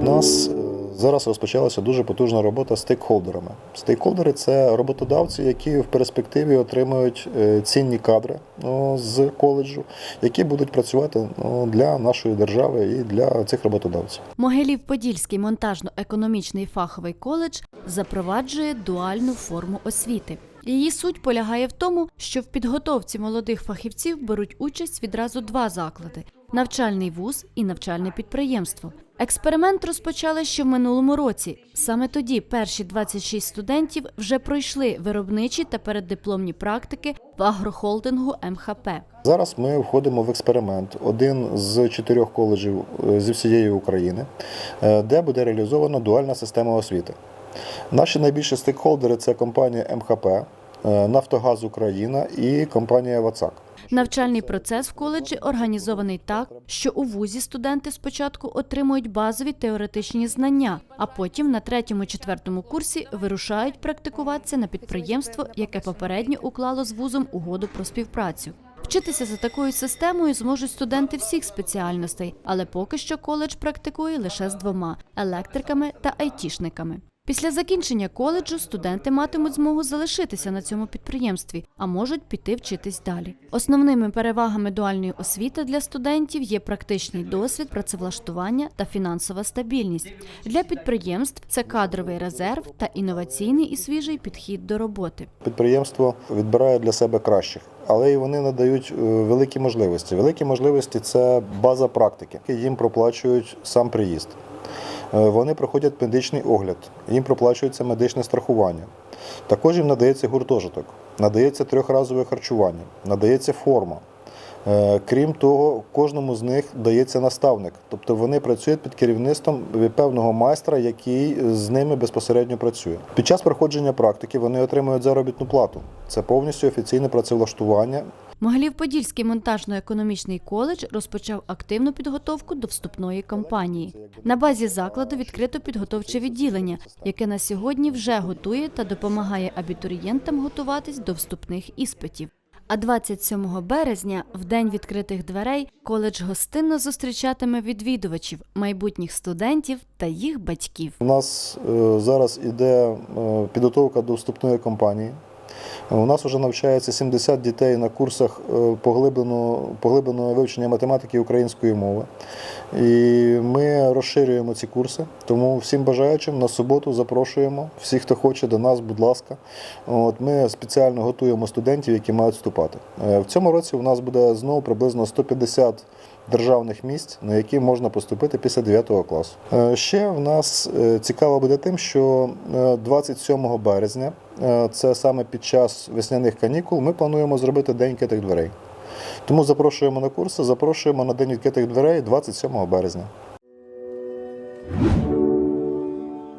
У нас е, зараз розпочалася дуже потужна робота з стейкхолдерами. Стейкхолдери це роботодавці, які в перспективі отримують е, цінні кадри ну, з коледжу, які будуть працювати ну, для нашої держави і для цих роботодавців. Могилів-Подільський монтажно-економічний фаховий коледж запроваджує дуальну форму освіти. Її суть полягає в тому, що в підготовці молодих фахівців беруть участь відразу два заклади: навчальний вуз і навчальне підприємство. Експеримент розпочали ще в минулому році. Саме тоді перші 26 студентів вже пройшли виробничі та переддипломні практики в агрохолдингу МХП. Зараз ми входимо в експеримент, один з чотирьох коледжів е, зі всієї України, е, де буде реалізована дуальна система освіти. Наші найбільші стейкхолдери це компанія МХП, е, Нафтогаз Україна і компанія Вацак. Навчальний процес в коледжі організований так, що у вузі студенти спочатку отримують базові теоретичні знання, а потім на третьому-четвертому курсі вирушають практикуватися на підприємство, яке попередньо уклало з вузом угоду про співпрацю. Вчитися за такою системою зможуть студенти всіх спеціальностей, але поки що коледж практикує лише з двома електриками та айтішниками. Після закінчення коледжу студенти матимуть змогу залишитися на цьому підприємстві, а можуть піти вчитись далі. Основними перевагами дуальної освіти для студентів є практичний досвід, працевлаштування та фінансова стабільність. Для підприємств це кадровий резерв та інноваційний і свіжий підхід до роботи. Підприємство відбирає для себе кращих, але і вони надають е, великі можливості. Великі можливості це база практики. Їм проплачують сам приїзд. Е, Вони проходять медичний огляд, їм проплачується медичне страхування. Також їм надається гуртожиток, надається трьохразове харчування, надається форма. Е, Крім того, кожному з них дається наставник, тобто вони працюють під керівництвом певного майстра, який з ними безпосередньо працює. Під час проходження практики вони отримують заробітну плату. Це повністю офіційне працевлаштування. Могилів-Подільський монтажно-економічний коледж розпочав активну підготовку до вступної кампанії. На базі закладу відкрито підготовче відділення, яке на сьогодні вже готує та допомагає абітурієнтам готуватись до вступних іспитів. А 27 березня, в день відкритих дверей, коледж гостинно зустрічатиме відвідувачів, майбутніх студентів та їх батьків. У нас е, зараз іде е, підготовка до вступної кампанії. У нас вже навчається 70 дітей на курсах е, поглибленого, поглибленого вивчення математики і української мови. І ми розширюємо ці курси. Тому всім бажаючим на суботу запрошуємо. Всіх, хто хоче до нас, будь ласка. От ми спеціально готуємо студентів, які мають вступати. Е, В цьому році у нас буде знову приблизно 150 державних місць, на які можна поступити після 9 класу. Е, Ще в нас е, цікаво буде тим, що е, 27 березня, це саме під час весняних канікул, ми плануємо зробити день відкритих дверей. Тому запрошуємо на курси, запрошуємо на день відкритих дверей 27 березня.